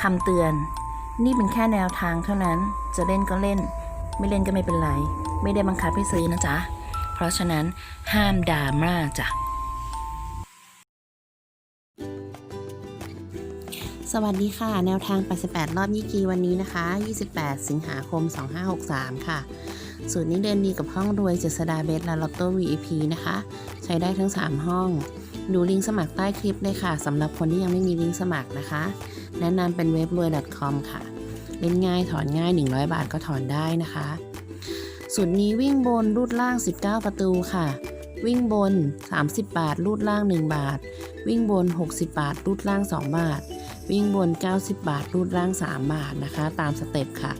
คำเตือน นี่เป็นแค่แนวทางเท่านั้น จะเล่นก็เล่น ไม่เล่นก็ไม่เป็นไร ไม่ได้บังคับให้ซื้อนะจ๊ะ เพราะฉะนั้นห้ามดราม่าจ้ะ สวัสดีค่ะ แนวทาง 88 รอบยี่กีวันนี้นะคะ 28 สิงหาคม 2563 ค่ะ สูตรนี้เดินดีกับห้องรวยเจษดาเบสและลอตโต้ VIP นะคะ ใช้ได้ทั้ง 3 ห้อง ดูลิงก์สมัครใต้คลิปเลยค่ะสำหรับคนที่ยังไม่มีลิงก์สมัครนะคะ แนะนำเป็นเว็บรวย .com ค่ะ เล่นง่ายถอนง่าย 100 บาทก็ถอนได้นะคะสูตรนี้วิ่งบนรูดล่าง 19 ประตูค่ะ วิ่งบน 30 บาท รูดล่าง 1 บาท วิ่งบน 60 บาท รูดล่าง 2 บาท วิ่งบน 90 บาท รูดล่าง 3 บาทนะคะ ตามสเต็ปค่ะ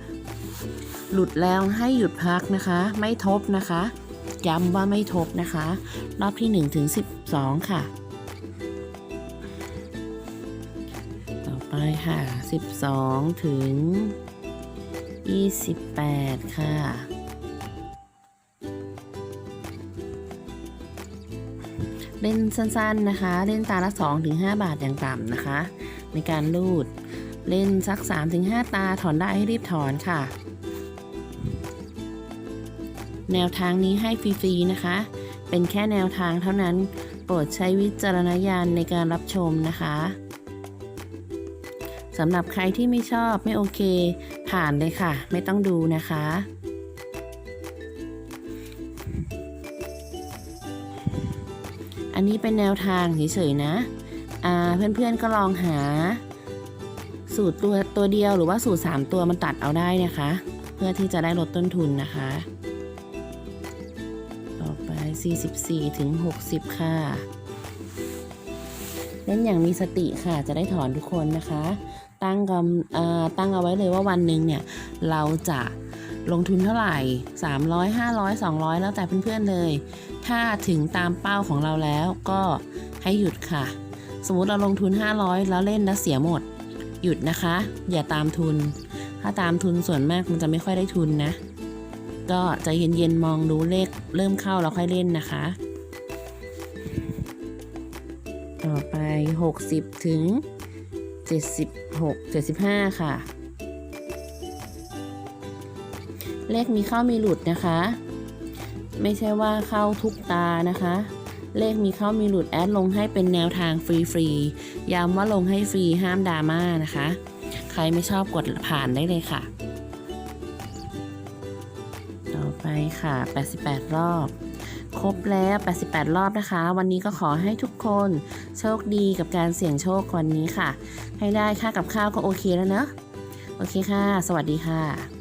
หลุดแล้วให้หยุดพักนะคะ ไม่ทบนะคะย้ำว่าไม่ทบนะคะ รอบที่ 1 ถึง 12 ค่ะ ไปค่ะ 12 ถึง 28 ค่ะ เล่นสั้นๆนะคะ เล่นตาละ 2-5บาทอย่างต่ำนะคะ ในการรูด เล่นสัก 3-5ตาถอนได้ให้รีบถอนค่ะ แนวทางนี้ให้ฟรีๆนะคะ เป็นแค่แนวทางเท่านั้น โปรดใช้วิจารณญาณในการรับชมนะคะ สำหรับใครที่ไม่ชอบไม่โอเค ผ่านเลยค่ะ ไม่ต้องดูนะคะ อันนี้เป็นแนวทางเฉยๆนะเพื่อนๆก็ลองหา สูตรตัวตัวเดียวหรือว่าสูตร 3 ตัวมันตัดเอาได้นะคะ เพื่อที่จะได้ลดต้นทุนนะคะ ต่อไป 44ถึง60 ค่ะ เล่นอย่างมีสติค่ะจะได้ถอนทุกคนนะคะ ตั้งกำตั้งเอาไว้เลยว่าวันหนึ่งเนี่ยเราจะลงทุนเท่าไหร่ 300 500 200 แล้วแต่เพื่อนๆเลย ถ้าถึงตามเป้าของเราแล้วก็ให้หยุดค่ะ สมมติเราลงทุน 500 แล้วเล่นแล้วเสียหมด หยุดนะคะ อย่าตามทุน ถ้าตามทุนส่วนมากมันจะไม่ค่อยได้ทุนนะ ก็ใจเย็นๆมองดูเลขเริ่มเข้าแล้วค่อยเล่นนะคะ 60 ถึง 76 75 ค่ะ เลขมีเข้ามีหลุดนะคะ ไม่ใช่ว่าเข้าทุกตานะคะ เลขมีเข้ามีหลุดแอดลงให้เป็นแนวทางฟรีๆย้ำว่าลงให้ฟรีห้ามดราม่านะคะ ใครไม่ชอบกดผ่านได้เลยค่ะ ต่อไปค่ะ 88 รอบ ครบแล้ว 88 รอบนะคะ วันนี้ก็ขอให้ทุกคนโชคดีกับการเสี่ยงโชควันนี้ค่ะ ให้ได้ค่ากับข้าวก็โอเคแล้วเนอะโอเคค่ะ สวัสดีค่ะ